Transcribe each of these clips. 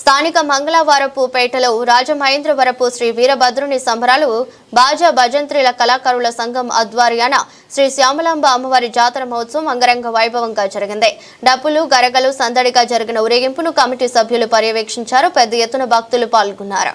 స్థానిక మంగళవారపు పేటలో రాజమహేంద్రవరపు శ్రీ వీరభద్రుని సంబరాలు బాజా భజంత్రిల కళాకారుల సంఘం ఆధ్వర్యాన శ్రీ శ్యామలాంబ అమ్మవారి జాతర మహోత్సవం అంగరంగ వైభవంగా జరిగింది. డప్పులు గరగలు సందడిగా జరిగిన ఊరేగింపును కమిటీ సభ్యులు పర్యవేక్షించారు. పెద్ద ఎత్తున భక్తులు పాల్గొన్నారు.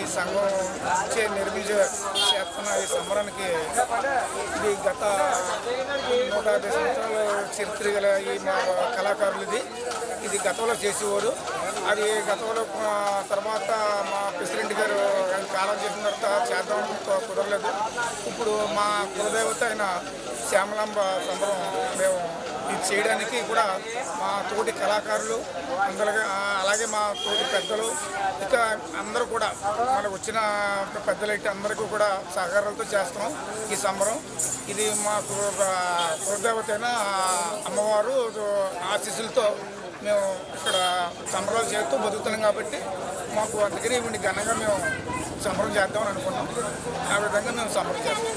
ఈ సంఘం ఇచ్చే నిర్మించే చేస్తున్న ఈ సంబరానికి ఇది గత నూట యాభై సంవత్సరాల చరిత్ర గల ఈ మా కళాకారులు ఇది. ఇది గతంలో చేసేవారు. అది గతంలో తర్వాత మా ప్రెసిడెంట్ గారు ఆయన కాలం చేసిన తర్వాత చేద్దాం కుదరలేదు. ఇప్పుడు మా కులదేవత అయిన శ్యామలాంబ సంబరం మేము ఇది చేయడానికి కూడా మా తోటి కళాకారులు అందులో అలాగే మా తోటి పెద్దలు ఇక అందరూ కూడా మనకు వచ్చిన పెద్దలైతే అందరికీ కూడా సహకారాలతో చేస్తున్నాం ఈ సంబరం. ఇది మాకు ఒక అమ్మవారు ఆశీస్సులతో మేము ఇక్కడ సంబరాలు చేస్తూ బతుకుతున్నాం కాబట్టి మాకు అందుకని ఇవన్నీ ఘనంగా మేము సంబరం చేద్దామని అనుకున్నాం. ఆ విధంగా మేము సంబరం చేస్తాం